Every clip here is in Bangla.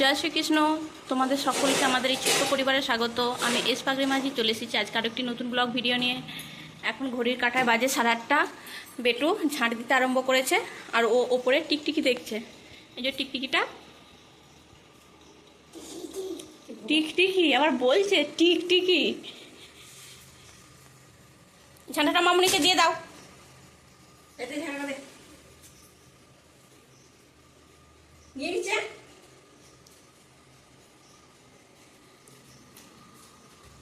জয় শ্রীকৃষ্ণ তোমাদের সকলকে আমাদের এই ছোট্ট পরিবারে স্বাগত। আমি এস পাগড়ি মাঝি, চলে এসেছি আজকে আরও একটি নতুন ব্লগ ভিডিও নিয়ে। এখন ঘড়ির কাঁটায় বাজে সাড়ে আটটা। বেটু ঝাঁট দিতে আরম্ভ করেছে, আর ও ওপরে টিকটিকি দেখছে। এই যে টিকটিকিটা। টিকটিকি, আবার বলছে টিকটিকি। ঝাঁটাটা মামুনিকে দিয়ে দাও। নিয়ে নিচ্ছে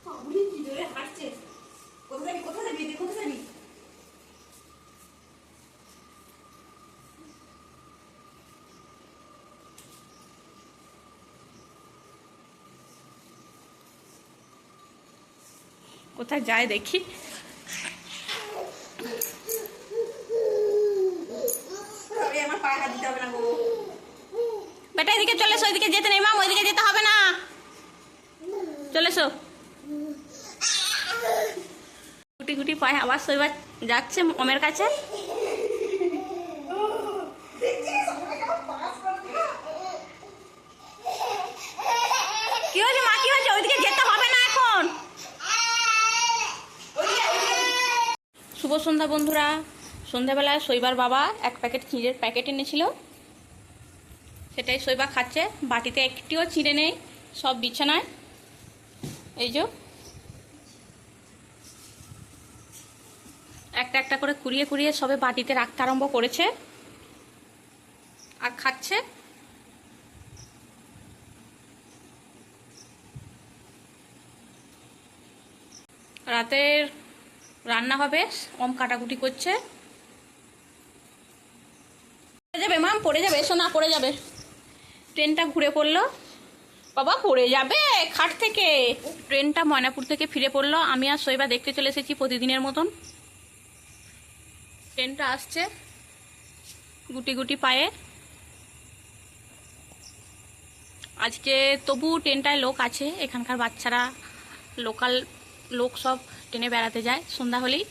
বাবুলি কি জোরে হাঁটছে কোথায় যাবি? কোথায় যাবি? কোথায় যাবি? কোথায় যায় দেখি। আমার পায়ে দিতে হবে না গো। বেটা এদিকে চলে এসো ওইদিকে যেতে নেই মাম ওইদিকে যেতে হবে না। চলে এসো। গুটি পায়ে আবার শৈবার যাচ্ছে ওমের কাছে। হয়েছে মা, কি হয়েছে? যেতে হবে না এখন। শুভ সন্ধ্যা বন্ধুরা। সন্ধ্যাবেলায় শৈবার বাবা এক প্যাকেট চিঁড়ের প্যাকেট এনেছিল। সেটাই শৈবা খাচ্ছে। বাটিতে একটিও চিঁড়ে নেই, সব বিছানায়। এই যে একটা একটা করে কুড়িয়ে কুড়িয়ে সবে বাটিতে রাখতে আরম্ভ করেছে। আর খাচ্ছে। রাতের রান্না হবে, ওম কাটাকুটি করছে। পড়ে যাবে মাম পড়ে যাবে এসো না পড়ে যাবে। ট্রেনটা ঘুরে পড়ল। বাবা, পড়ে যাবে খাট থেকে। ট্রেনটা ময়নাপুর থেকে ফিরে পড়ল। আমি আর শৈবা দেখতে চলে এসেছি প্রতিদিনের মতন। ট্রেনটা আসছে গুটি গুটি পায়ে। আজকে তবু ট্রেনটায় লোক আছে, এখানকার বাচ্চারা, লোকাল, লোক সব ট্রেনে বেড়াতে যায়। সন্ধ্যা হলেই